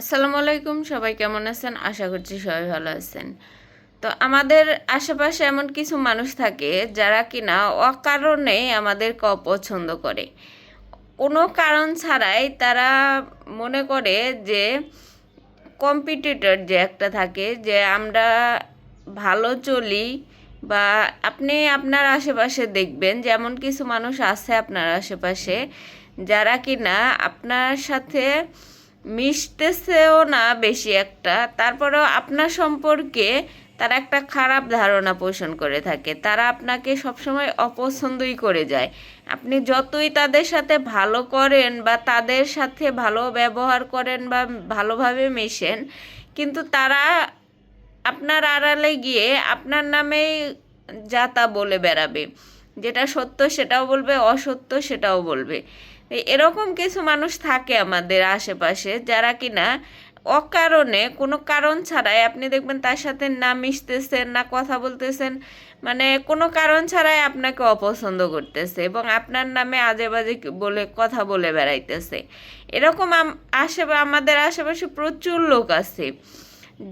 আসসালামু আলাইকুম, সবাই কেমন আছেন? আশা করছি সবাই ভালো আছেন। তো আমাদের আশেপাশে এমন কিছু মানুষ থাকে যারা কিনা অকারণে আমাদেরকে অপছন্দ করে। কোনো কারণ ছাড়াই তারা মনে করে যে কম্পিটিটর যে একটা থাকে, যে আমরা ভালো চলি বা আপনি আপনার আশেপাশে দেখবেন, যেমন কিছু মানুষ আছে আপনার আশেপাশে, যারা কিনা আপনার সাথে মিশতেছেও না বেশি একটা। তারপরেও আপনার সম্পর্কে তারা একটা খারাপ ধারণা পোষণ করে থাকে। তারা আপনাকে সবসময় অপছন্দই করে যায়। আপনি যতই তাদের সাথে ভালো করেন বা তাদের সাথে ভালো ব্যবহার করেন বা ভালোভাবে মেশেন, কিন্তু তারা আপনার আড়ালে গিয়ে আপনার নামেই যা তা বলে বেড়াবে। যেটা সত্য সেটাও বলবে, অসত্য সেটাও বলবে। এরকম কিছু মানুষ থাকে আমাদের আশেপাশে যারা কিনা অকারণে কোনো কারণ ছাড়াই, আপনি দেখবেন তার সাথে না মিশতেছেন, না কথা বলতেছেন মানে কোনো কারণ ছাড়াই আপনাকে অপছন্দ করতেছে এবং আপনার নামে আজে বাজে বলে কথা বলে বেড়াইতেছে। এরকম আশে আমাদের আশেপাশে প্রচুর লোক আছে,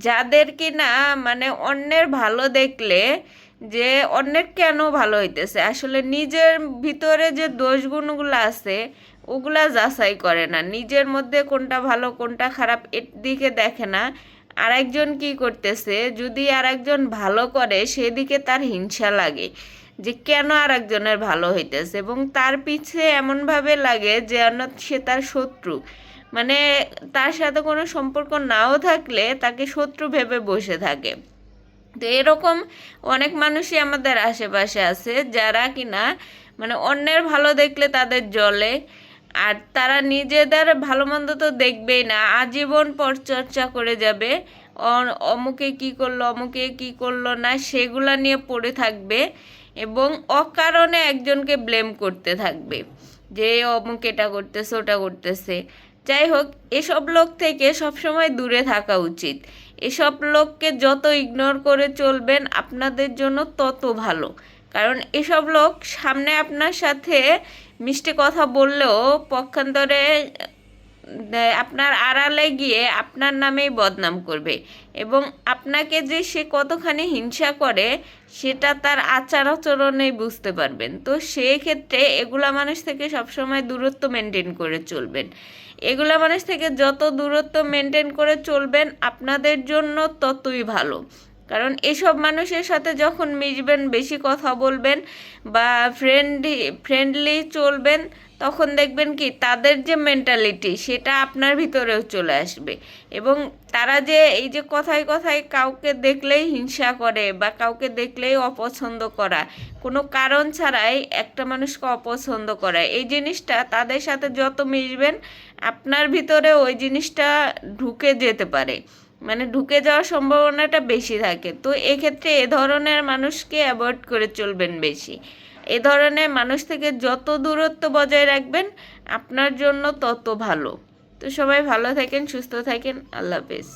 যাদের কি না মানে অন্যের ভালো দেখলে যে অন্যের কেন ভালো হইতেছে? আসলে নিজের ভিতরে যে দোষগুণগুলো আছে, ওগুলা যাচাই করে না। নিজের মধ্যে কোনটা ভালো, কোনটা খারাপ এর দিকে দেখে না। আরেকজন কি করতেছে? যদি আরেকজন ভালো করে, সেদিকে তার হিংসা লাগে যে কেন আরেকজনের ভালো হইতেছে? এবং তার পিছে এমনভাবে লাগে যেন সে তার শত্রু। মানে তার সাথে কোনো সম্পর্ক নাও থাকলে তাকে শত্রু ভেবে বসে থাকে। তো এরকম অনেক মানুষই আমাদের আশেপাশে আছে যারা কিনা মানে অন্যের ভালো দেখলে তাদের জলে আর তারা নিজেদের ভালো মন্দ তো দেখবেই না, আজীবন পরচর্চা করে যাবে। অমুকে কি করল, অমুকে কি করল না, সেগুলা নিয়ে পড়ে থাকবে এবং অকারণে একজনকে ব্লেম করতে থাকবে যে অমুক এটা করতেছে, ওটা করতেছে। যাই হোক এসব লোক থেকে সবসময় দূরে থাকা উচিত। এসব লোককে যত ইগনোর করে চলবেন, আপনাদের জন্য তত ভালো। কারণ এসব লোক সামনে আপনার সাথে মিষ্টি কথা বললেও পক্ষান্তরে আপনার আড়ালে গিয়ে আপনার নামেই বদনাম করবে এবং আপনাকে যে সে কতখানি হিংসা করে, সেটা তার আচার আচরণেই বুঝতে পারবেন। তো সেই ক্ষেত্রে এগুলা মানুষ থেকে সবসময় দূরত্ব মেনটেন করে চলবেন। এগুলা মানুষ থেকে যত দূরত্ব মেনটেন করে চলবেন, আপনাদের জন্য ততই ভালো। কারণ এসব মানুষের সাথে যখন মিশবেন, বেশি কথা বলবেন বা ফ্রেন্ডলি ফ্রেন্ডলি চলবেন, তখন দেখবেন কি তাদের যে মেন্টালিটি সেটা আপনার ভিতরেও চলে আসবে। এবং তারা যে এই যে কথায় কথায় কাউকে দেখলেই হিংসা করে বা কাউকে দেখলেই অপছন্দ করা, কোনো কারণ ছাড়াই একটা মানুষকে অপছন্দ করা, এই জিনিসটা তাদের সাথে যত মিশবেন, আপনার ভিতরে ওই জিনিসটা ঢুকে যেতে পারে। মানে ঢুকে যাওয়ার সম্ভাবনাটা বেশি থাকে। তো এক্ষেত্রে এ ধরনের মানুষকে অ্যাভয়েড করে চলবেন বেশি। এ ধরনের মানুষ থেকে যত দূরত্ব বজায় রাখবেন, আপনার জন্য তত ভালো। তো সবাই ভালো থাকেন, সুস্থ থাকেন, আল্লাহ হাফেজ।